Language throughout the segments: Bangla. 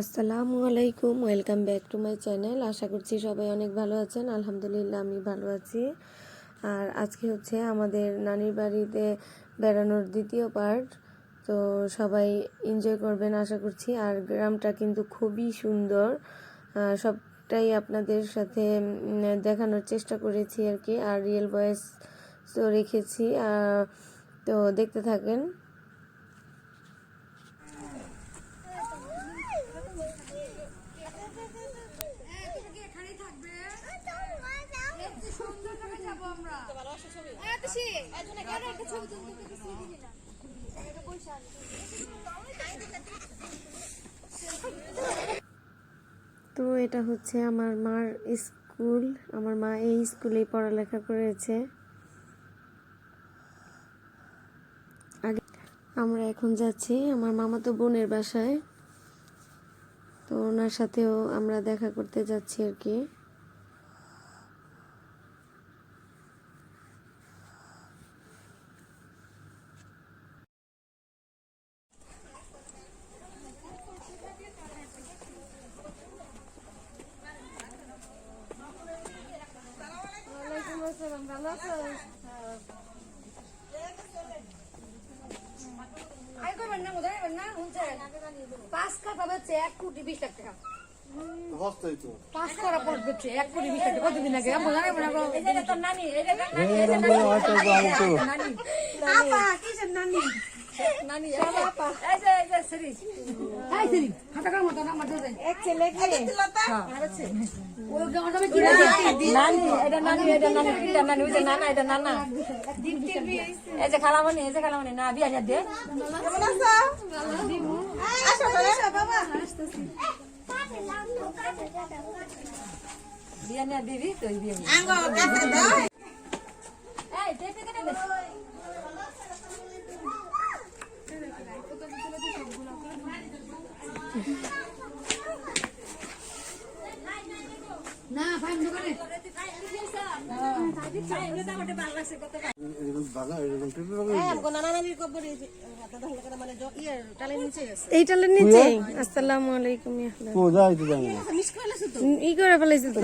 আসসালামু আলাইকুম, welcome back to my channel. আশা করছি সবাই অনেক ভালো আছেন। আলহামদুলিল্লাহ আমি ভালো আছি। আর আজকে হচ্ছে আমাদের নানির বাড়িতে বেড়ানোর দ্বিতীয় পার্ট তো সবাই এনজয় করবেন আশা করছি। আর গ্রামটা কিন্তু খুবই সুন্দর। সবটাই আপনাদের সাথে দেখানোর চেষ্টা করেছি আর কি। আর রিয়েল ভয়েস তো রেখেছি। তো দেখতে থাকেন। তো এটা হচ্ছে আমার মার স্কুল। আমার মা এই স্কুলেই পড়ালেখা করেছে। আমরা এখন যাচ্ছি আমার মামা তো বোনের বাসায়। তো ওনার সাথেও আমরা দেখা করতে যাচ্ছি আর কি আই করবেন না বোধ হয় না শুনছেন পাঁচ কাটা বেচছে এক কোটি বিশ লাখ টাকা হস্তই তো পাঁচ করা পর বেচছে এক কোটি বিশ লাখ টাকা কতদিন আগে বোঝা যাবে না গো। এই যে তোর নানি এই যে নানি এই যে নানি নানি আপা কিসের নানি? নানি আপা। এই যে এই যে সিরিজ এই সিরিজ হাতা কাম মত না মত এক ছেলে কি? হ্যাঁ। আছে? ওই গাঁও যাবে কি নানি এটা নানি এটা নানি এটা নানি ওই যে নানা এটা নানা। এই যে খালামণি এই যে খালামণি না বিয়া দে। বিয়া নিয়ে দিবি তো বিয়া এই দে দে দে দে না ফাইন দোকানে এরকম বাগা এরকম টেপে এই টালের নিচে? আসসালামু আলাইকুম ই করে ফেলেছি তো।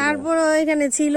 তারপর এখানে ছিল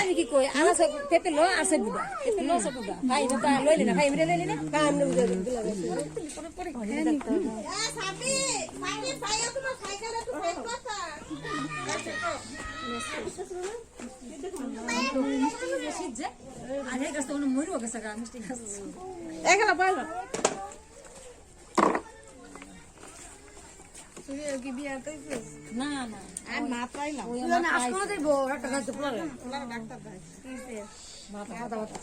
আমি কি কই আনা সব পেতে লো আর সব দিবা পেতে লো সব দিবা ভাই না তা লইলি না ভাই মিলে লইলি না কাম নে বুঝা দিলা আরে গাছ তো মরিও গেছে গা মিষ্টি গাছ এখানে পাইলো না না। আর মা পাইলাম। ওই না আজকে দেব একটা গাছ তো পুরো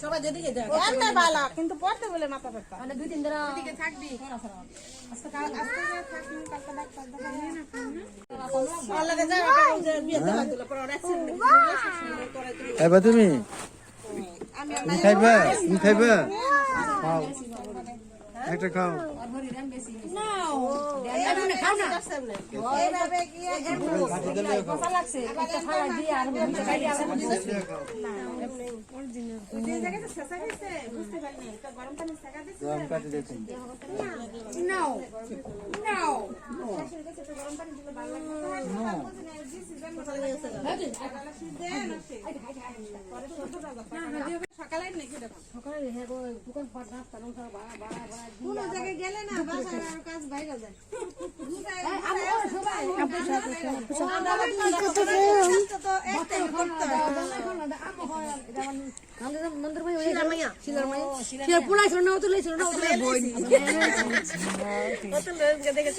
সবাই যেদিকে পড়তে ভালো কিন্তু পড়তে বলে মাথা ব্যথা মানে দুই তিন দিন দিকে থাকবি। আজকে কাল আজকে থাকবি কালকে ডাক্তার দেখাবি না আল্লাহকে যা বিয়ে দেওয়া দিল পরে অ্যাক্সিডেন্ট করে তুই তুমি? আমি খাইবা? তুমি খাইবা? খাও। একটা খাও। সকালে নাকি দেখো সকালে দোকান পাট না বাড়া বাড়া বাড়া কোনো জায়গায় গেলে না হয়।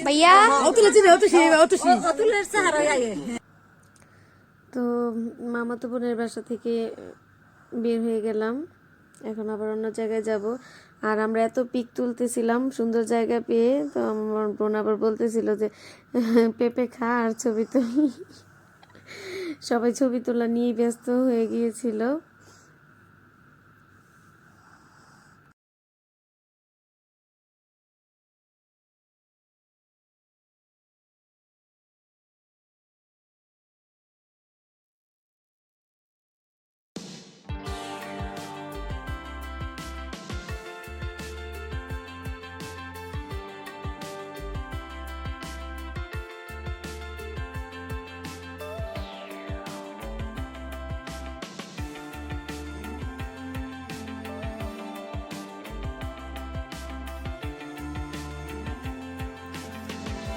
ভাইয়া? তো মামাতো বোনের বাসা থেকে বের হয়ে গেলাম। এখন আবার অন্য জায়গায় যাব। আর আমরা এত পিক তুলতেছিলাম সুন্দর জায়গা পেয়ে, তো আমার বোন আবার বলতেছিল যে, পেঁপে খা আর ছবি তুল। সবাই ছবি তোলা নিয়ে ব্যস্ত হয়ে গিয়েছিল।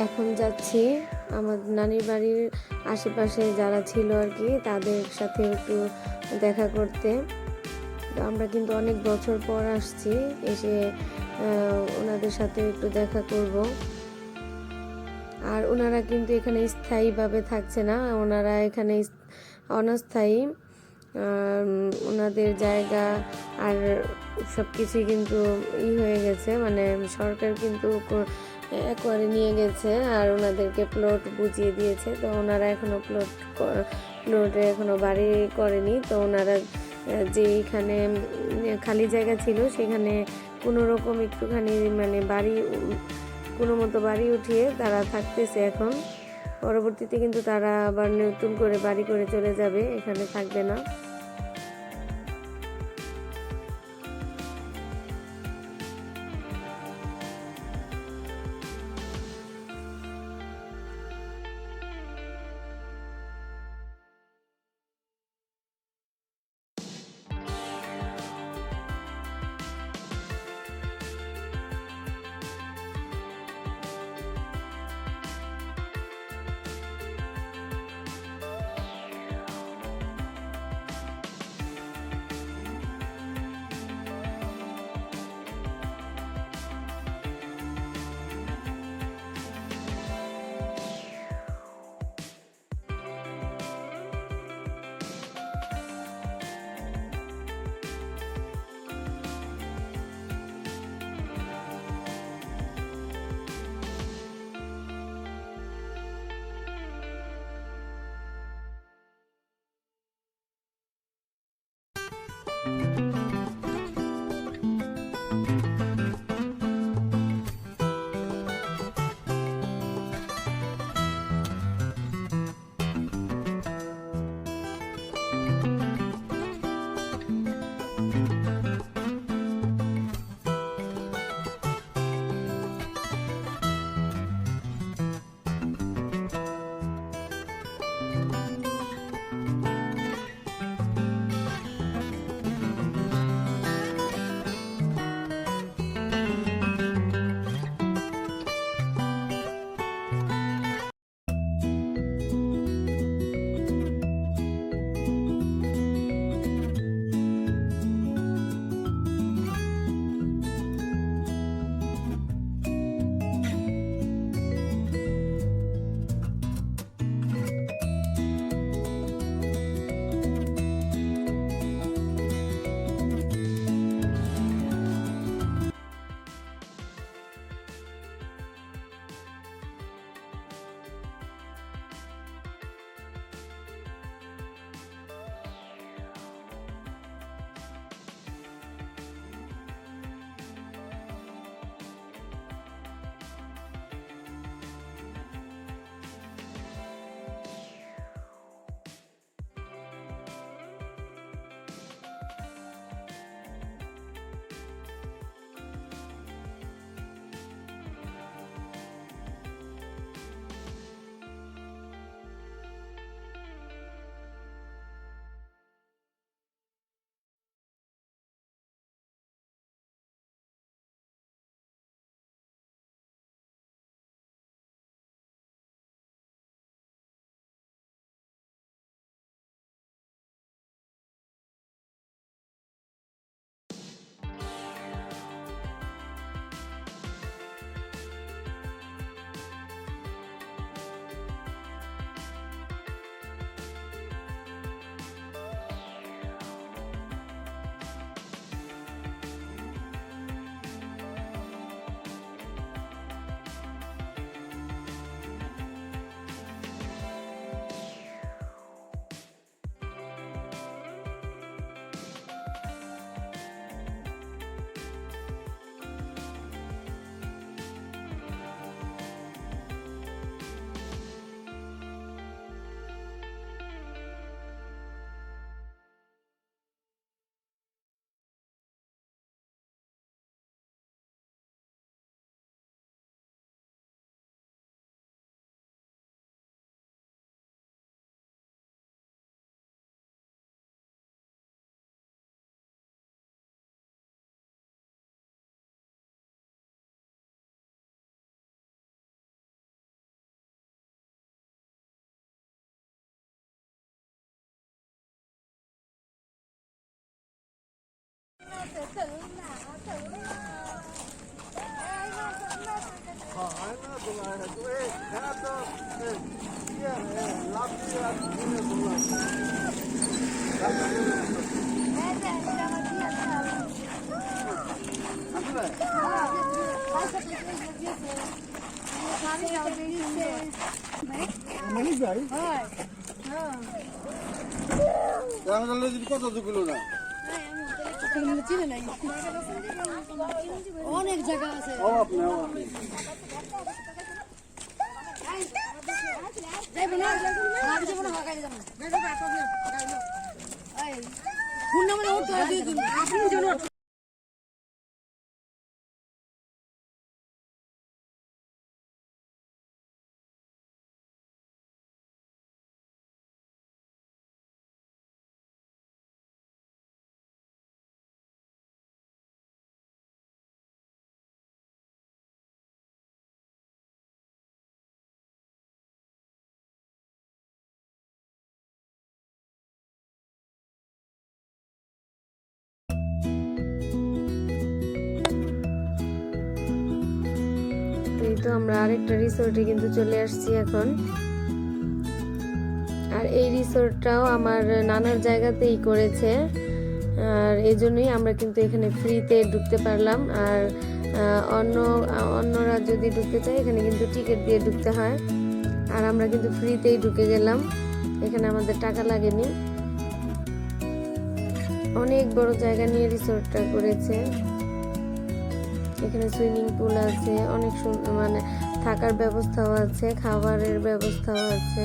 এখন যাচ্ছি। আমার নানির বাড়ির আশেপাশে যারা ছিল আর কি, তাদের সাথে একটু দেখা করতে। আমরা কিন্তু অনেক বছর পর আসছি, এসে ওনাদের সাথে একটু দেখা করব। আর ওনারা কিন্তু এখানে স্থায়ীভাবে থাকছে না, ওনারা এখানে অনাস্থায়ী। ওনাদের জায়গা আর সব কিছুই কিন্তু ই হয়ে গেছে মানে সরকার কিন্তু কো- একবারে নিয়ে গেছে আর ওনাদেরকে প্লট বুঝিয়ে দিয়েছে। তো ওনারা এখনও প্লট প্লটে এখনও বাড়ি করেনি। তো ওনারা আহ, যে এখানে খালি জায়গা ছিল সেখানে কোনো রকম একটুখানি মানে বাড়ি কোনো মতো বাড়ি উঠিয়ে তারা থাকতেছে এখন। পরবর্তীতে কিন্তু তারা আবার নতুন করে বাড়ি করে চলে যাবে এখানে থাকবে না। মানিক ভাই? লজি কত কিলো না। অনেক জায়গা আছে। ফোন নাম্বার আপনি যেন আমরা আরেকটা রিসোর্টে কিন্তু চলে আসছি এখন। আর এই রিসোর্টটাও আমার নানার জায়গাতেই করেছে। আর এই জন্যই আমরা কিন্তু এখানে ফ্রিতে ঢুকতে পারলাম। আর অন্য, অন্যরা যদি ঢুকতে চায়, এখানে কিন্তু টিকিট দিয়ে ঢুকতে হয়। আর আমরা কিন্তু ফ্রিতেই ঢুকে গেলাম। এখানে আমাদের টাকা লাগেনি। অনেক বড় জায়গা নিয়ে রিসোর্টটা করেছে। এখানে সুইমিং পুল আছে অনেক সুন্দর মানে থাকার ব্যবস্থাও আছে খাবারের ব্যবস্থাও আছে।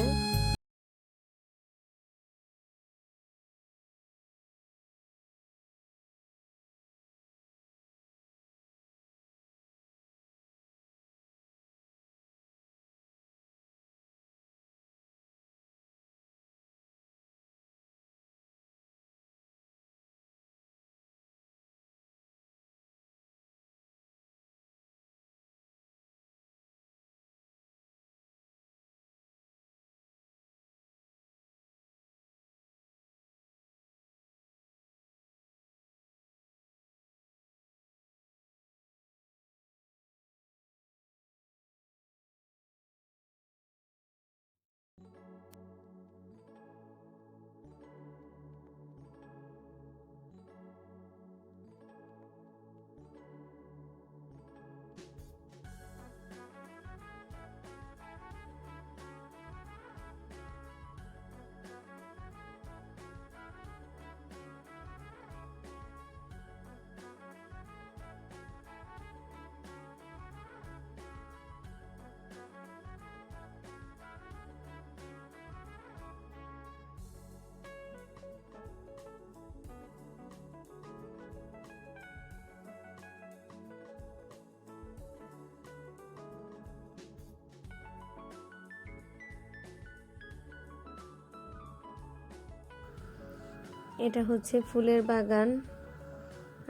এটা হচ্ছে ফুলের বাগান।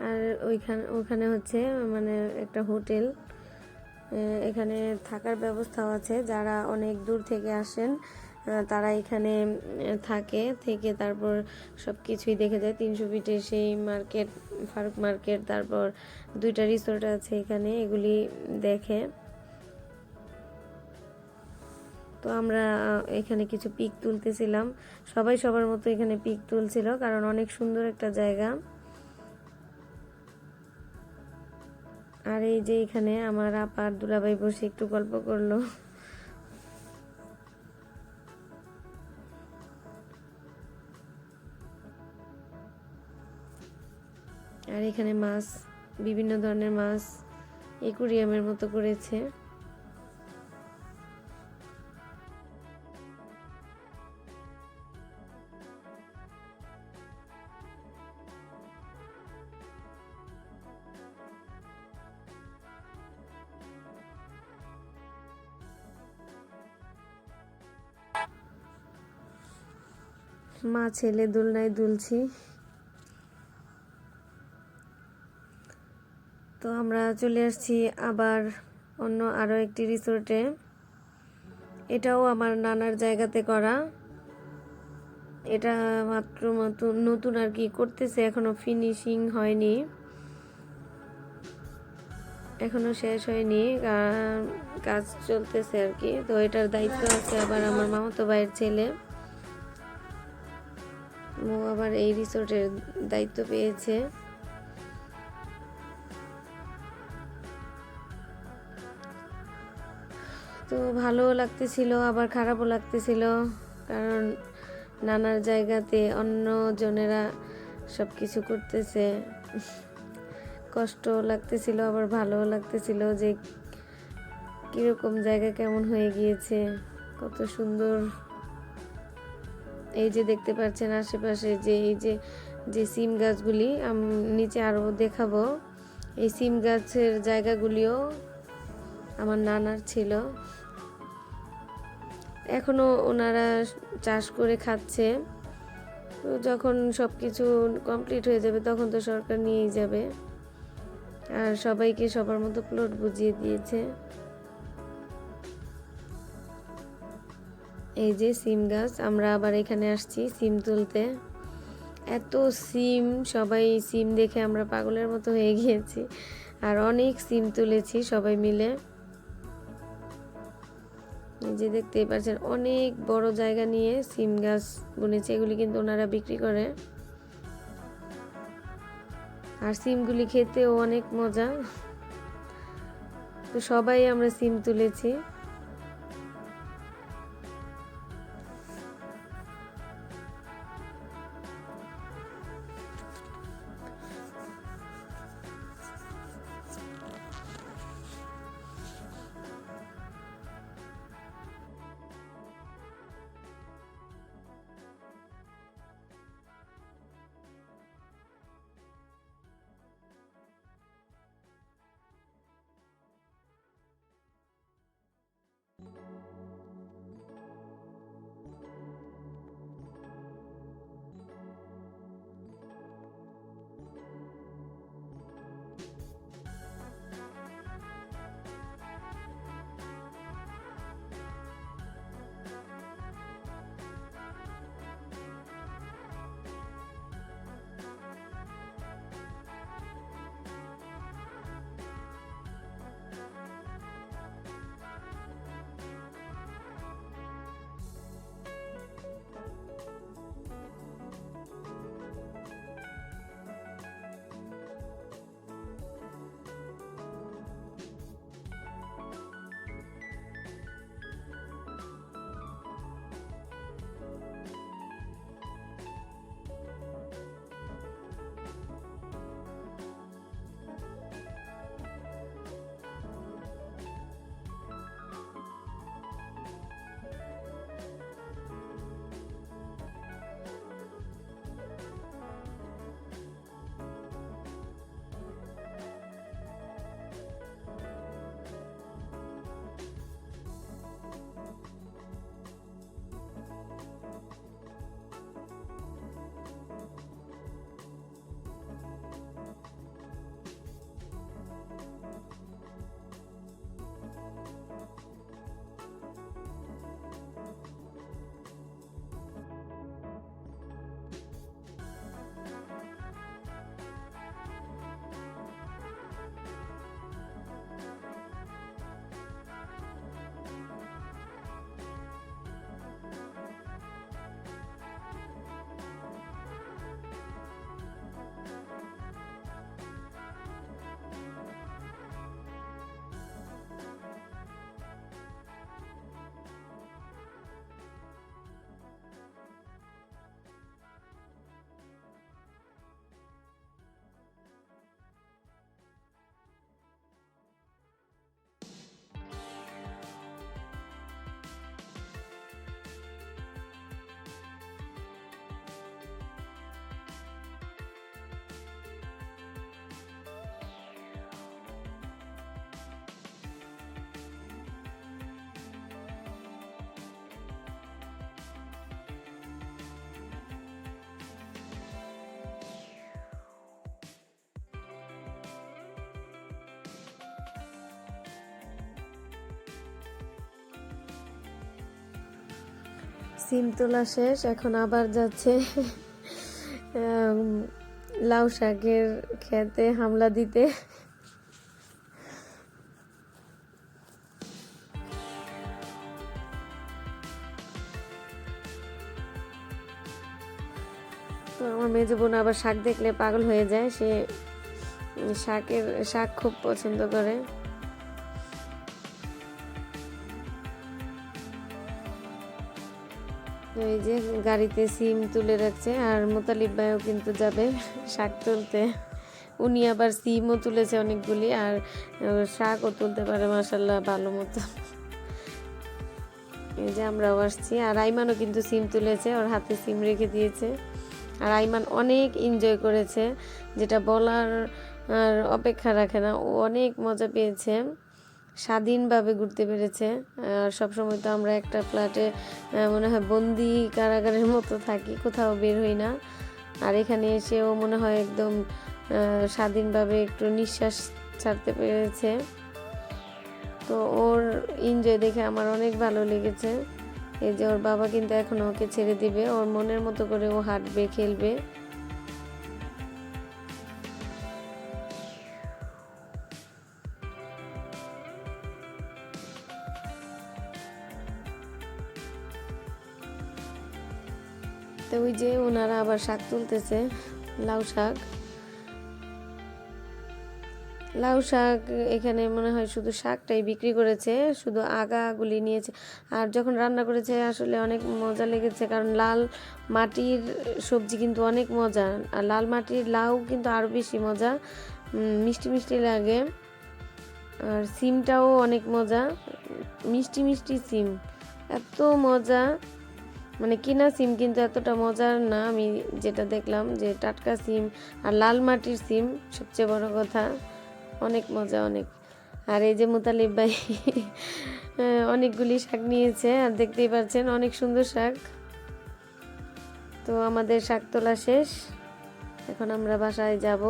আর ওইখানে ওখানে হচ্ছে মানে একটা হোটেল। এখানে থাকার ব্যবস্থাও আছে। যারা অনেক দূর থেকে আসেন তারা এখানে থাকে। থেকে তারপর সব কিছুই দেখে যায়। তিনশো ফিটে সেই মার্কেট, ফারুক মার্কেট, তারপর দুইটা রিসোর্ট আছে এখানে। এগুলি দেখে। তো আমরা এখানে কিছু পিক তুলতেছিলাম। সবাই সবার মতো এখানে পিক তুলছিল, কারণ অনেক সুন্দর একটা জায়গা। আর এই যে এখানে আমার আপার দুলাভাই বসে একটু গল্প করল। আর এখানে মাছ, বিভিন্ন ধরনের মাছ, একুরিয়ামের মতো করেছে। মা ছেলে দোলনায় দুলছি। তো আমরা চলে আসছি আবার অন্য আরও একটি রিসোর্টে এটাও আমার নানার জায়গাতে করা। এটা মাত্র নতুন নতুন আর কি করতেছে, এখনও ফিনিশিং হয়নি। এখনও শেষ হয়নি কাজ চলতেছে আর কি। তো এটার দায়িত্ব আছে আবার আমার মামাতো ভাইয়ের ছেলে। ও আবার এই রিসোর্টের দায়িত্ব পেয়েছে। তো ভালো লাগতেছিল, আবার খারাপও লাগতেছিল, কারণ নানার জায়গাতে অন্য জনেরা সব কিছু করতেছে। কষ্ট লাগতেছিল, আবার ভালো লাগতেছিল যে কীরকম জায়গা কেমন হয়ে গিয়েছে, কত সুন্দর এই যে দেখতে পাচ্ছেন আশেপাশে যে, এই যে যে সিম গাছগুলি, আমি, নিচে আরও দেখাবো। এই সিম গাছের জায়গাগুলিও আমার নানার ছিল। এখনও ওনারা চাষ করে খাচ্ছে। তো যখন সব কিছু কমপ্লিট হয়ে যাবে, তখন তো সরকার নিয়েই যাবে। আর সবাইকে সবার মতো প্লট বুঝিয়ে দিয়েছে। এই যে সিম গাছ, আমরা আবার এখানে আসছি সিম তুলতে। এত সিম, সবাই সিম দেখে আমরা পাগলের মতো হয়ে গিয়েছি। আর অনেক সিম তুলেছি সবাই মিলে। যে দেখতেই পাচ্ছেন, অনেক বড় জায়গা নিয়ে সিম গাছ বুনেছে, এগুলি কিন্তু ওনারা বিক্রি করে। আর সিমগুলি খেতেও অনেক মজা। তো সবাই আমরা সিম তুলেছি। সিম তোলা শেষ, এখন আবার যাচ্ছে লাউ শাকের খেতে হামলা দিতে। আমার মেজো বোন আবার শাক দেখলে পাগল হয়ে যায়, সে শাকের শাক খুব পছন্দ করে। এই যে গাড়িতে সিম তুলে রাখছে, আর মোতালিব ভাইও কিন্তু যাবে শাক তুলতে। উনি আবার সিমও তুলেছে অনেকগুলি, আর শাকও তুলতে পারে মাসাল্লাহ ভালো মতো। এই যে আমরাও আসছি, আর আইমানও কিন্তু সিম তুলেছে, ওর হাতে সিম রেখে দিয়েছে। আর আইমান অনেক এনজয় করেছে, যেটা বলার আর অপেক্ষা রাখে না, ও অনেক মজা পেয়েছে। স্বাধীনভাবে ঘুরতে পেরেছে। আর সবসময় তো আমরা একটা ফ্ল্যাটে মনে হয় বন্দি কারাগারের মতো থাকি, কোথাও বের হই না। আর এখানে এসেও মনে হয় একদম স্বাধীনভাবে একটু নিঃশ্বাস ছাড়তে পেরেছে। তো ওর এনজয় দেখে আমার অনেক ভালো লেগেছে। এই যে ওর বাবা কিন্তু এখন ওকে ছেড়ে দিবে, ওর মনের মতো করে ও হাঁটবে, খেলবে। ওই যে ওনারা আবার শাক তুলতেছে, লাউ শাক। লাউ শাক এখানে মনে হয় শুধু শাকটাই বিক্রি করেছে, শুধু আগাগুলি নিয়েছে। আর যখন রান্না করেছে, আসলে অনেক মজা লেগেছে, কারণ লাল মাটির সবজি কিন্তু অনেক মজা, আর লাল মাটির লাউ কিন্তু আরও বেশি মজা। মিষ্টি মিষ্টি লাগে, আর সিমটাও অনেক মজা। মিষ্টি মিষ্টি সিম, এত মজা। মানে কিনা সিম কিন্তু এতটা মজার না, আমি যেটা দেখলাম যে টাটকা সিম আর লাল মাটির সিম সবচেয়ে বড় কথা, অনেক মজা, অনেক। আর এই যে মুতালিব ভাই অনেকগুলি শাক নিয়েছে, আর দেখতেই পাচ্ছেন অনেক সুন্দর শাক। তো আমাদের শাক তোলা শেষ, এখন আমরা বাসায় যাব।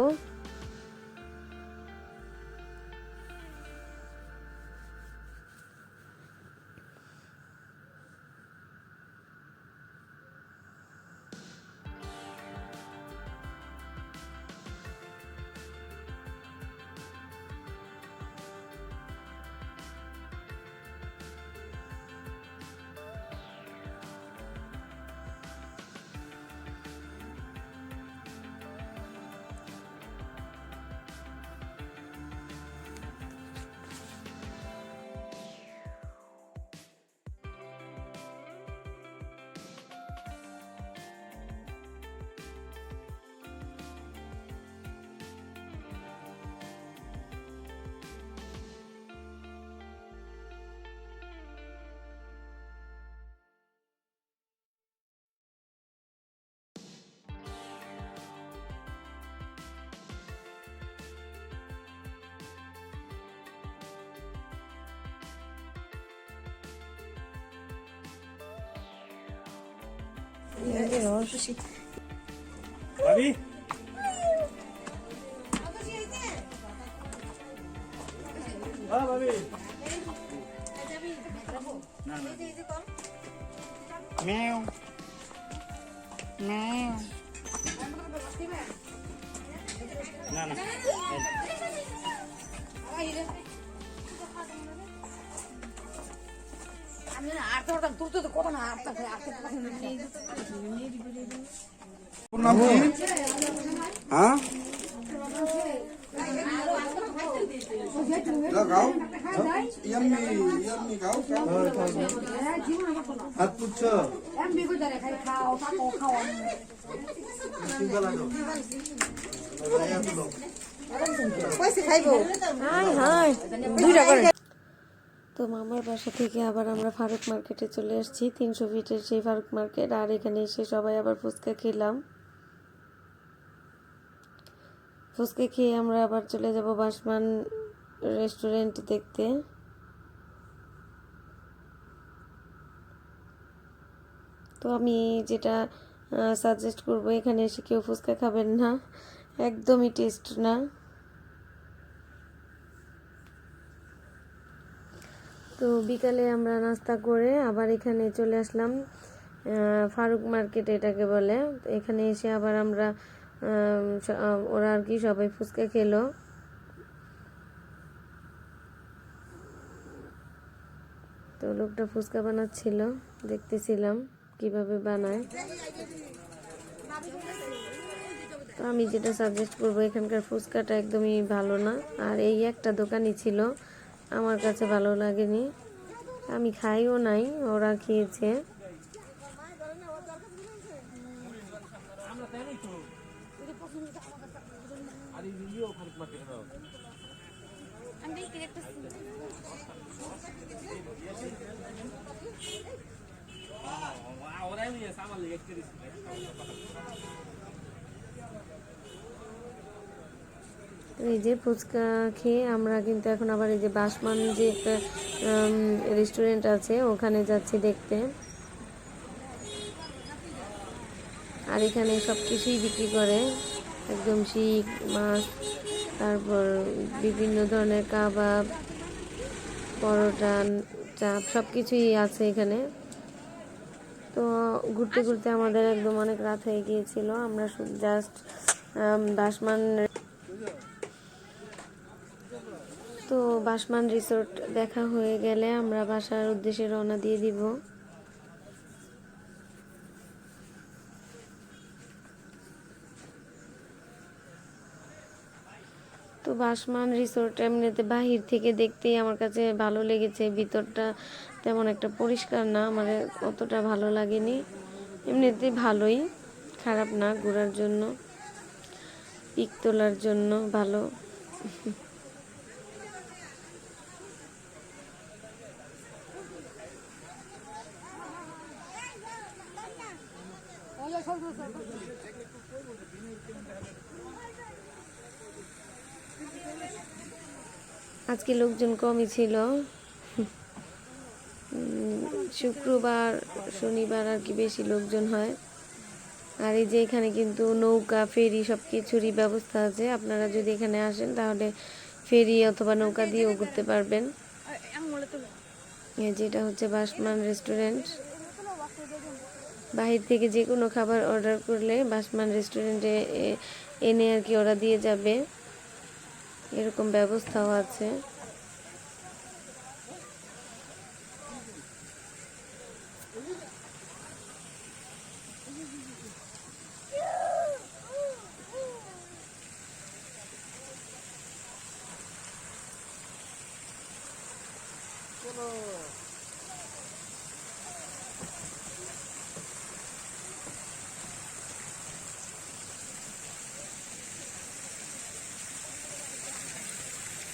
ভাবি হ্যাঁ ভাবি ম্যাও ম্যাও না না আমি নাম কি হ্যাঁ গাও ইয়াম্মি ইয়াম্মি গাও হাত পুচ্ছ এমবি গুজারে খাই খাও পাকো খাও হাই হাই দুইটা করে তো মামার বাসা থেকে আবার আমরা ফারুক মার্কেটে চলে আসছি। তিনশো ফিটের সেই ফারুক মার্কেট। আর এখানে এসে সবাই আবার ফুচকা খেলাম। ফুচকা খেয়ে আমরা আবার চলে যাব বাসমান রেস্টুরেন্ট দেখতে। তো আমি যেটা সাজেস্ট করব, এখানে এসে কেউ ফুচকা খাবেন না। একদমই টেস্ট না। তো বিকালে আমরা নাস্তা করে আবার এখানে চলে আসলাম ফারুক মার্কেট এটাকে বলে। এখানে এসে আবার আমরা ওরা আর কি সবাই ফুচকা খেলো। তো লোকটা ফুচকা বানাচ্ছিল, দেখতেছিলাম কীভাবে বানায়। তো আমি যেটা সাজেস্ট করব, এখানকার ফুচকাটা একদমই ভালো না। আর এই একটা দোকানই ছিল আমার কাছে ভালো লাগেনি। আমি খাইও নাই ওরা খেয়েছে। এই যে ফুচকা খেয়ে আমরা কিন্তু এখন আবার এই যে বাসমান যে একটা রেস্টুরেন্ট আছে, ওখানে যাচ্ছি দেখতে। আর এখানে সব কিছুই বিক্রি করে। একদম শিক মাছ, তারপর বিভিন্ন ধরনের কাবাব, পরোটা, চাপ সব কিছুই আছে এখানে। তো ঘুরতে ঘুরতে আমাদের একদম অনেক রাত হয়ে গিয়েছিল। আমরা জাস্ট বাসমান তো বাসমান রিসোর্ট দেখা হয়ে গেলে আমরা বাসার উদ্দেশ্যে রওনা দিয়ে দিব। তো বাসমান রিসোর্ট এমনিতে বাহির থেকে দেখতেই আমার কাছে ভালো লেগেছে। ভিতরটা তেমন একটা পরিষ্কার না আমার অতটা ভালো লাগেনি। এমনিতে ভালোই, খারাপ না, ঘোরার জন্য, পিক তোলার জন্য ভালো। আজকে লোকজন কমই ছিল। শুক্রবার শনিবার আর কি বেশি লোকজন হয়। আর এই যে এখানে কিন্তু নৌকা ফেরি সব কিছুরই ব্যবস্থা আছে। আপনারা যদি এখানে আসেন তাহলে ফেরি অথবা নৌকা দিয়েও ঘুরতে পারবেন। যেটা হচ্ছে বাসমান রেস্টুরেন্ট। বাহির থেকে যে কোনো খাবার অর্ডার করলে বাসমান রেস্টুরেন্টে এনে আর কি ওরা দিয়ে যাবে। এরকম ব্যবস্থাও আছে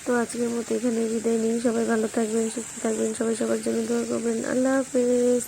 তো আজকের মতো এখানে বিদায় নিয়ে সবাই ভালো থাকবেন, সুস্থ থাকবেন, সবাই সবার জন্য দোয়া করবেন। আল্লাহ হাফেজ।